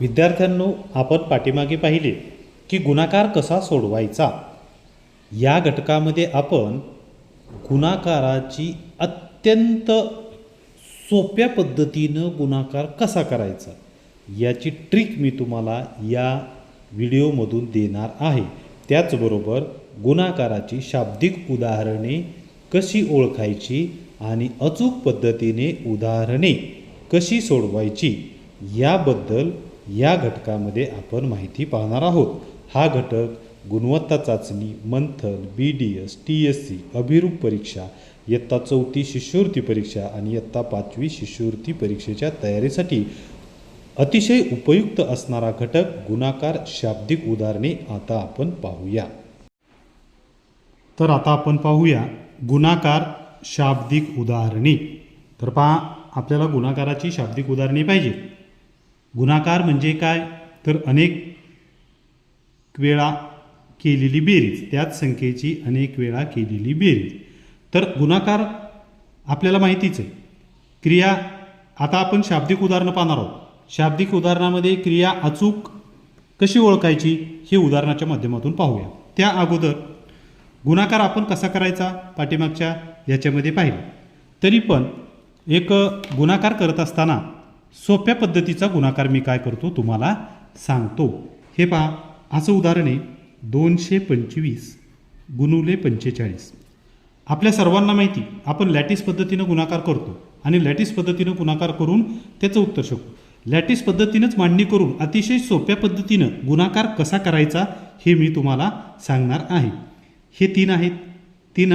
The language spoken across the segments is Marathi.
विद्यार्थ्यांनो आपण पाठीमागे पाहिले की गुणाकार कसा सोडवायचा? या घटकामध्ये आपण गुणाकाराची अत्यंत सोप्या पद्धतीनं गुणाकार कसा करायचा? याची ट्रिक मी तुम्हाला या व्हिडिओमधून देणार आहे. त्याचबरोबर गुणाकाराची शाब्दिक उदाहरणे कशी ओळखायची आणि अचूक पद्धतीने उदाहरणे कशी सोडवायची याबद्दल या घटकामध्ये आपण माहिती पाहणार आहोत. हा घटक गुणवत्ता चाचणी मंथन B D S T S C Abhiroop परीक्षा इयत्ता चौथी शिष्यवृत्ती परीक्षा आणि इयत्ता पाचवी शिष्यवृत्ती परीक्षेच्या तयारीसाठी अतिशय उपयुक्त असणारा घटक गुणाकार शाब्दिक उदाहरणे आता आपण पाहूया. तर आता आपण पाहूया गुणाकार शाब्दिक उदाहरणे. तर पहा आपल्याला गुणाकाराची शाब्दिक उदाहरणे पाहिजे गुणाकार म्हणजे काय? तर अनेक वेळा केलेली बेरीज. त्याच संख्येची अनेक वेळा केलेली बेरीज. तर गुणाकार आपल्याला माहितीच आहे. क्रिया आता आपण शाब्दिक उदाहरणं पाहणार आहोत. शाब्दिक उदाहरणामध्ये क्रिया अचूक कशी ओळखायची हे उदाहरणाच्या माध्यमातून पाहूया. त्या अगोदर गुणाकार आपण कसा करायचा? पाठीमागच्या याच्यामध्ये पाहिलं. तरी पण एक गुणाकार करत असताना सोप्या पद्धतीचा गुणाकार मी काय करतो तुम्हाला सांगतो. हे पहा असं उदाहरण आहे. दोनशे पंचवीस गुणुले पंचेचाळीस. आपल्या सर्वांना माहिती आपण लॅटिस पद्धतीनं गुणाकार करतो आणि लॅटिस पद्धतीनं गुणाकार करून त्याचं उत्तर शकतो. लॅटिस पद्धतीनंच मांडणी करून अतिशय सोप्या पद्धतीनं गुणाकार कसा करायचा हे मी तुम्हाला सांगणार आहे. हे तीन आहेत तीन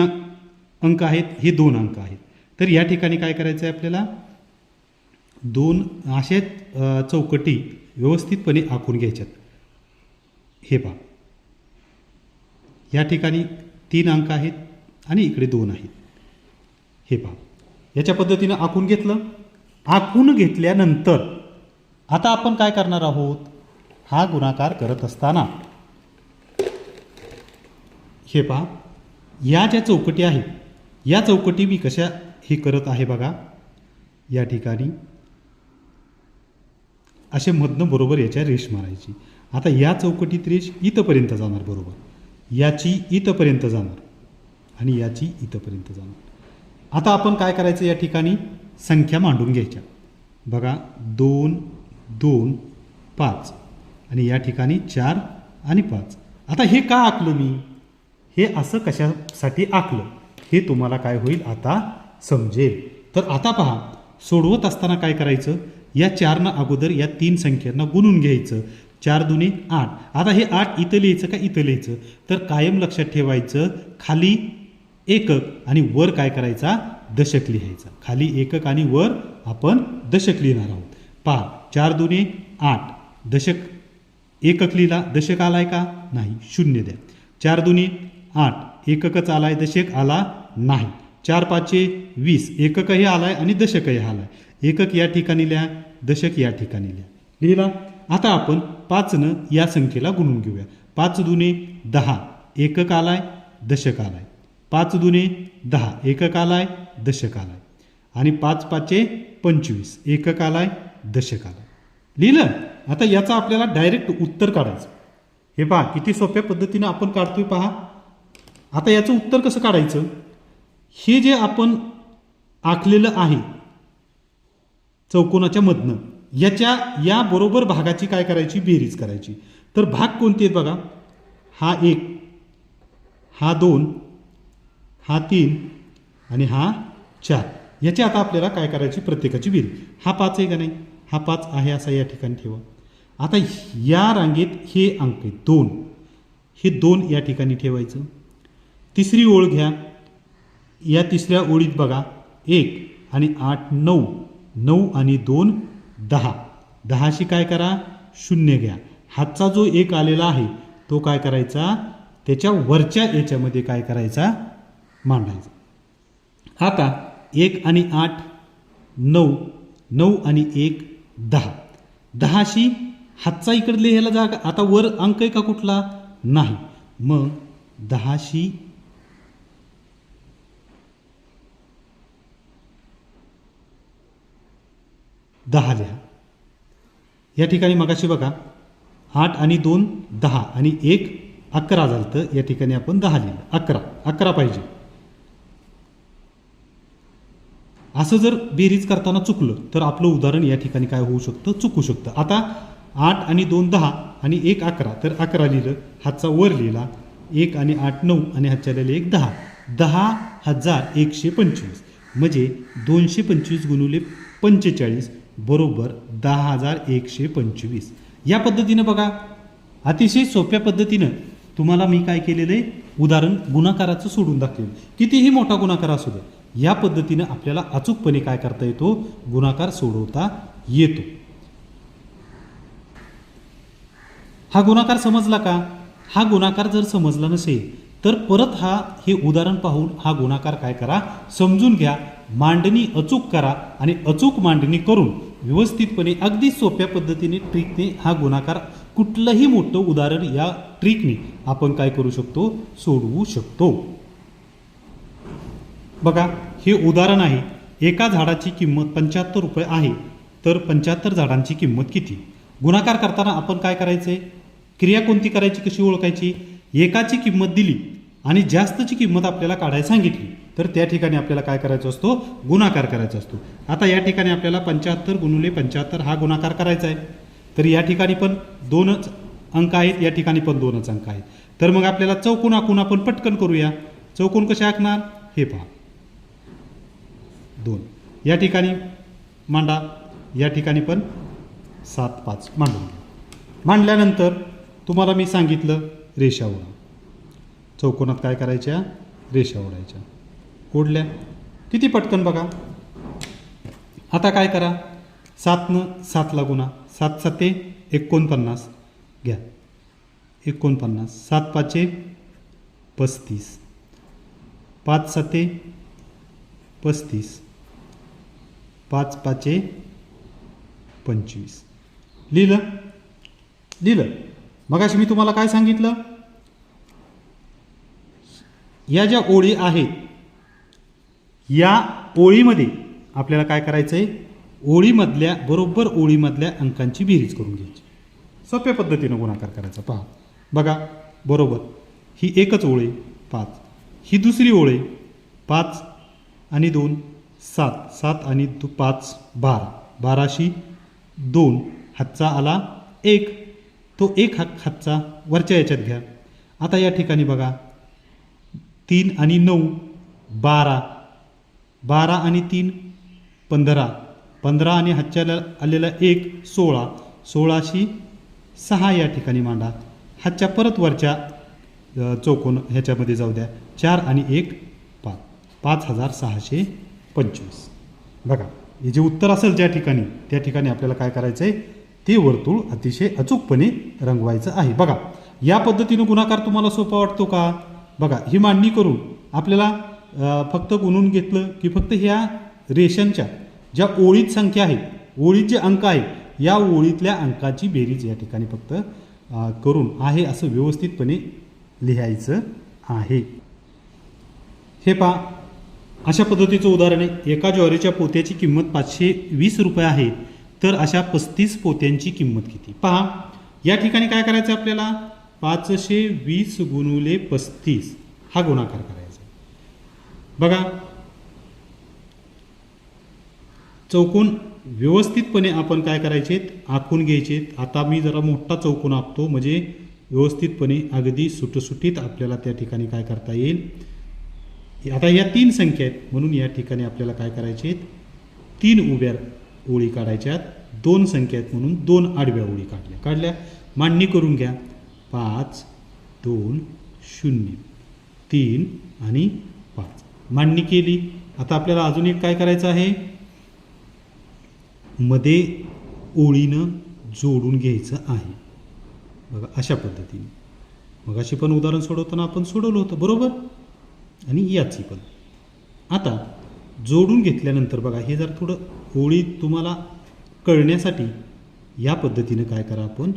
अंक आहेत हे दोन अंक आहेत. तर या ठिकाणी काय करायचं आहे आपल्याला? दोन असे चौकटी व्यवस्थितपणे आखून घ्यायच्यात. हे पहा. या ठिकाणी तीन अंक आहेत आणि इकडे दोन आहेत. हे पहा. याच्या पद्धतीनं आखून घेतलं. आखून घेतल्यानंतर आता आपण काय करणार आहोत? हा गुणाकार करत असताना हे पहा. या ज्या चौकटी आहेत या चौकटी मी कशा हे करत आहे बघा. या ठिकाणी असे मधनं बरोबर याच्या रेष मारायची. आता या चौकटीत रेष इथपर्यंत जाणार बरोबर. याची इथपर्यंत जाणार आणि याची इथपर्यंत जाणार. आता आपण काय करायचं या ठिकाणी? संख्या मांडून घ्यायच्या. बघा दोन दोन पाच आणि या ठिकाणी चार आणि पाच. आता हे का आखलं मी? हे असं कशासाठी आखलं? हे तुम्हाला काय होईल? आता समजेल. तर आता पहा सोडवत असताना काय करायचं? या चारनं अगोदर या तीन संख्यांना गुणून घ्यायचं. चार दुने आठ. आता हे आठ इथं लिहायचं का इथं लिहायचं? तर कायम लक्षात ठेवायचं खाली एकक आणि वर काय करायचा? दशक लिहायचा. खाली एकक आणि वर आपण दशक लिहिणार आहोत. पहा चार दुने आठ. दशक एकक लिहिला दशक आलाय का? नाही शून्य द्या. चार दुने आठ. एककच आलाय दशक आला नाही. चार पाचशे वीस. एककही आलाय आणि दशकही आलाय. एकक या ठिकाणी लिहा दशक या ठिकाणी लिहा. लिहिला आता आपण पाचनं या संख्येला गुणून घेऊया. पाच दुने दहा एकक आलाय दशक आलाय. पाच दुने दहा एकक आलाय दशक आलाय. आणि पाच पाचशे पंचवीस एकक आलाय दशक आलाय. लिहिलं? आता याचा आपल्याला डायरेक्ट उत्तर काढायचं. हे पहा किती सोप्या पद्धतीनं आपण काढतोय पहा. आता याचं उत्तर कसं काढायचं? हे जे आपण आखलेलं आहे चौकोनाच्या मधनं. याच्या या बरोबर भागाची काय करायची? बेरीज करायची. तर भाग कोणते आहेत बघा? हा एक हा दोन हा तीन आणि हा चार. याची आता आपल्याला काय करायची? प्रत्येकाची बेरीज. हा पाच आहे का नाही? हा पाच आहे असा या ठिकाणी ठेवा. आता या रांगेत हे अंक आहेत. दोन. हे दोन या ठिकाणी ठेवायचं. तिसरी ओळ घ्या. या तिसऱ्या ओळीत बघा. एक आणि आठ नऊ. नऊ आणि दोन दहा. दहाशी काय करा? शून्य घ्या. हातचा जो एक आलेला आहे तो काय करायचा? त्याच्या वरच्या याच्यामध्ये काय करायचा? मांडायचा. आता एक आणि आठ नऊ. नऊ आणि एक दहा. दहाशी हातचा इकडे लिहायला जागा. आता वर अंक आहे का कुठला? नाही. मग दहाशी दहा लिहा या ठिकाणी मगाशी बघा आठ आणि दोन दहा आणि एक अकरा झालं तर या ठिकाणी आपण दहा लिहिलं. अकरा. अकरा पाहिजे. असं जर बेरीज करताना चुकलं तर आपलं उदाहरण या ठिकाणी काय होऊ शकतं? चुकू शकतं. आता आठ आणि दोन दहा आणि एक अकरा तर अकरा लिहिलं हातचा वर लिहिला एक आणि आठ नऊ आणि हातच्या लिहिले एक दहा. दहा हजार एकशे पंचवीस. म्हणजे दोनशे पंचवीस गुणुले पंचेचाळीस बरोबर दहा हजार एकशे पंचवीस. या पद्धतीनं बघा अतिशय सोप्या पद्धतीनं तुम्हाला मी काय केलेलं आहे? उदाहरण गुणाकाराचं सोडून दाखवेल कितीही मोठा गुणाकार असू दे या पद्धतीनं आपल्याला अचूकपणे काय करता येतो? गुणाकार सोडवता येतो. हा गुणाकार समजला का? हा गुणाकार जर समजला नसेल तर परत हा हे उदाहरण पाहून हा गुणाकार काय करा? समजून घ्या. मांडणी अचूक करा आणि अचूक मांडणी करून व्यवस्थितपणे अगदी सोप्या पद्धतीने ट्रिकने हा गुणाकार कुठलंही मोठं उदाहरण या ट्रिकने आपण काय करू शकतो? सोडवू शकतो. बघा हे उदाहरण आहे. एका झाडाची किंमत पंच्याहत्तर रुपये आहे. तर पंच्याहत्तर झाडांची किंमत किती? गुणाकार करताना आपण काय करायचे? क्रिया कोणती करायची? कशी ओळखायची? एकाची किंमत दिली आणि जास्तची किंमत आपल्याला काढायला सांगितली. तर त्या ठिकाणी आपल्याला काय करायचा असतो? गुणाकार करायचा असतो. आता या ठिकाणी आपल्याला पंच्याहत्तर गुणुले पंच्याहत्तर हा गुणाकार करायचा आहे. तर या ठिकाणी पण दोनच अंक आहेत या ठिकाणी पण दोनच अंक आहेत. तर मग आपल्याला चौकोन आखून आपण पटकन करूया. चौकोन कसे आखणार? हे पहा. दोन. या ठिकाणी मांडा. या ठिकाणी पण सात पाच मांडून घ्या. मांडल्यानंतर तुम्हाला मी सांगितलं रेषा ओढा. चौकोनात काय करायच्या? रेषा ओढायच्या. ओढल्या. किती पटकन बघा. आता काय करा. सातनं सातला गुणा. सात साते एकोणपन्नास. घ्या. एकोणपन्नास. सात पाचे पस्तीस. पाच साते पस्तीस. पाच पाचे पंचवीस. लिहिलं? लिहिलं. मगाशी मी तुम्हाला काय सांगितलं? या ज्या ओळी आहेत या ओळीमध्ये आपल्याला काय करायचं आहे ओळीमधल्या बरोबर ओळीमधल्या अंकांची बेरीज करून घ्यायची. सोप्या पद्धतीनं गुणाकार करायचा. पहा. बघा बरोबर. ही एकच ओळी पाच. ही दुसरी ओळी पाच आणि दोन सात. सात आणि दु पाच बारा. बाराशी दोन हातचा आला एक. तो एक हात हातचा वरच्या याच्यात घ्या. आता या ठिकाणी बघा. तीन आणि नऊ बारा. बारा आणि तीन पंधरा. पंधरा आणि हातच्या आलेला एक सोळा. सोळाशी सहा या ठिकाणी मांडा. हातच्या परत वरच्या चौकोन ह्याच्यामध्ये जाऊ द्या. चार आणि एक पाच. पाच हजार सहाशे पंचवीस. बघा हे जे उत्तर असेल ज्या ठिकाणी त्या ठिकाणी आपल्याला काय करायचं आहे ते वर्तुळ अतिशय अचूकपणे रंगवायचं आहे. बघा या पद्धतीनं गुणाकार तुम्हाला सोपा वाटतो का? बघा ही मांडणी करून आपल्याला फक्त गुणून घेतलं की फक्त ह्या रेषांच्या ज्या ओळीत संख्या आहे ओळीत जे अंक आहे या ओळीतल्या अंकाची बेरीज या ठिकाणी फक्त करून आहे असं व्यवस्थितपणे लिहायचं आहे. हे पहा अशा पद्धतीचं उदाहरण आहे. एका ज्वारीच्या पोत्याची किंमत पाचशे वीस रुपये आहे तर अशा पस्तीस पोत्यांची किंमत किती? पहा या ठिकाणी काय करायचं आपल्याला? पाचशे वीस गुणुले पस्तीस हा गुणाकार करायचा. बघा. चौकोन व्यवस्थितपणे आपण काय करायचे? आखून घ्यायचे. आता मी जरा मोठा चौकोन आखतो. म्हणजे व्यवस्थितपणे अगदी सुटसुटीत आपल्याला त्या ठिकाणी काय करता येईल? आता या तीन संख्या आहेत. म्हणून या ठिकाणी आपल्याला काय करायचे आहेत? तीन उभ्या ओळी काढायच्यात दोन संख्या आहेत म्हणून दोन आडव्या ओळी काढल्या. काढल्या. मांडणी करून घ्या. पाच दोन शून्य. तीन आणि पाच. मांडणी केली. आता आपल्याला अजून एक काय करायचं आहे? मध्ये ओळीनं जोडून घ्यायचं आहे. बघा अशा पद्धतीने. मग अशी पण उदाहरण सोडवताना आपण सोडवलं होतं बरोबर? आणि याची पण. आता जोडून घेतल्यानंतर बघा हे जर थोडं ओळी तुम्हाला कळण्यासाठी या पद्धतीनं काय करा आपण?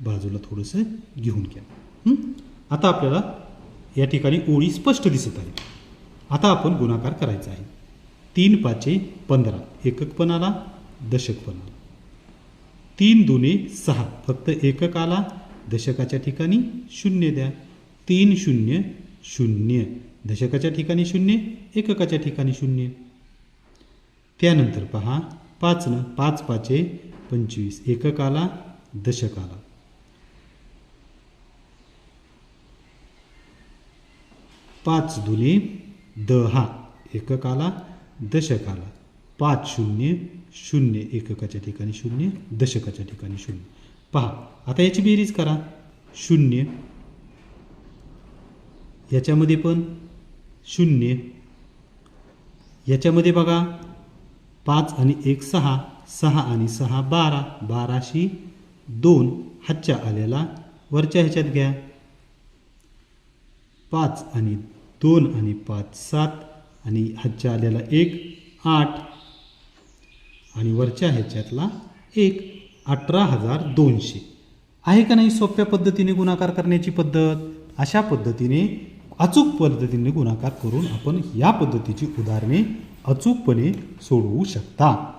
बाजूला थोडंसं घेऊन घ्या. आता आपल्याला या ठिकाणी ओळी स्पष्ट दिसत आहे. आता आपण गुणाकार करायचा आहे. तीन पाचे पंधरा. एकक पण आला दशक पण आला. तीन दुने सहा. फक्त एकक आला दशकाच्या ठिकाणी शून्य द्या. तीन शून्य शून्य. दशकाच्या ठिकाणी शून्य एककाच्या ठिकाणी शून्य. त्यानंतर पहा पाचनं पाच पाचे पंचवीस. एककाला दशकाला पाच दुने दहा एककाला दशकाला. पाच शून्य शून्य एककाच्या ठिकाणी शून्य दशकाच्या ठिकाणी शून्य. पहा आता याची बेरीज करा. शून्य. याच्यामध्ये पण शून्य. याच्यामध्ये बघा पाच आणि एक सहा सहा आणि सहा बारा बाराशी दोन हातच्या आलेला. वरच्या ह्याच्यात घ्या. पाच आणि दोन आणि पाच सात आणि हातच्या आल्याला एक आठ. आणि वरच्या ह्याच्यातला एक अठरा हजार दोनशे. आहे का नाही सोप्या पद्धतीने गुणाकार करण्याची पद्धत? अशा पद्धतीने अचूक पद्धतीने गुणाकार करून आपण या पद्धतीची उदाहरणे अचूकपणे सोडवू शकता.